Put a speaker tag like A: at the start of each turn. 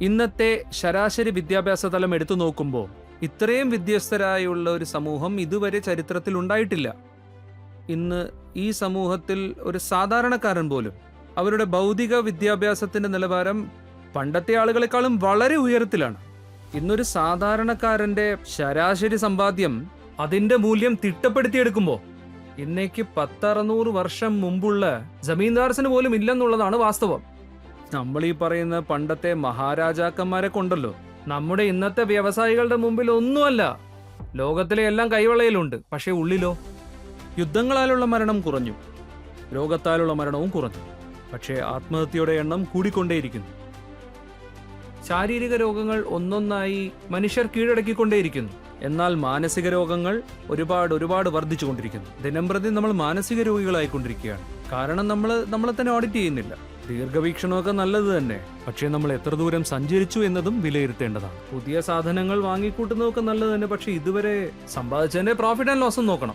A: ഇന്നത്തെ ശരാശരി വിദ്യാഭ്യാസ തലം എടുത്തു നോക്കുമ്പോൾ ഇത്രയും വിദ്യസ്തരായുള്ള ഒരു സമൂഹം ഇതുവരെ ചരിത്രത്തിൽ ഉണ്ടായിട്ടില്ല. ഇന്ന് ഈ സമൂഹത്തിൽ ഒരു സാധാരണക്കാരൻ പോലും അവരുടെ ഭൗതിക വിദ്യാഭ്യാസത്തിന്റെ നിലവാരം പണ്ടത്തെ ആളുകളെക്കാളും വളരെ ഉയരത്തിലാണ്. ഇന്നൊരു സാധാരണക്കാരന്റെ ശരാശരി സമ്പാദ്യം അതിന്റെ മൂല്യം തിട്ടപ്പെടുത്തിയെടുക്കുമ്പോൾ ഇന്നേക്ക് പത്തറുന്നൂറ് വർഷം മുമ്പുള്ള ജമീന്ദാർസിന് പോലും ഇല്ലെന്നുള്ളതാണ് വാസ്തവം. നമ്മൾ ഈ പറയുന്ന പണ്ടത്തെ മഹാരാജാക്കന്മാരെ കൊണ്ടല്ലോ. നമ്മുടെ ഇന്നത്തെ വ്യവസായികളുടെ മുമ്പിൽ ഒന്നുമല്ല ലോകത്തിലെ എല്ലാം കൈവളയിലുണ്ട് പക്ഷേ ഉള്ളിലോ? യുദ്ധങ്ങളാലുള്ള മരണം കുറഞ്ഞു. രോഗത്താലുള്ള മരണവും കുറഞ്ഞു. പക്ഷേ ആത്മഹത്യയുടെ എണ്ണം കൂടിക്കൊണ്ടേയിരിക്കുന്നു. ശാരീരിക രോഗങ്ങൾ ഒന്നൊന്നായി മനുഷ്യർ കീഴടക്കിക്കൊണ്ടേയിരിക്കുന്നു. എന്നാൽ മാനസിക രോഗങ്ങൾ ഒരുപാട് ഒരുപാട് വർദ്ധിച്ചുകൊണ്ടിരിക്കുന്നു. ദിനംപ്രതി നമ്മൾ മാനസിക രോഗികളായിക്കൊണ്ടിരിക്കുകയാണ്. കാരണം നമ്മൾ നമ്മളെ തന്നെ ഓഡിറ്റ് ചെയ്യുന്നില്ല. ദീർഘവീക്ഷണമൊക്കെ നല്ലത് തന്നെ. പക്ഷേ നമ്മൾ എത്ര ദൂരം സഞ്ചരിച്ചു എന്നതും വിലയിരുത്തേണ്ടതാണ്. പുതിയ സാധനങ്ങൾ വാങ്ങിക്കൂട്ടുന്നതൊക്കെ നല്ലത് തന്നെ. പക്ഷേ ഇതുവരെ സമ്പാദിച്ചതിന്റെ പ്രോഫിറ്റ് ആൻഡ് ലോസും നോക്കണം.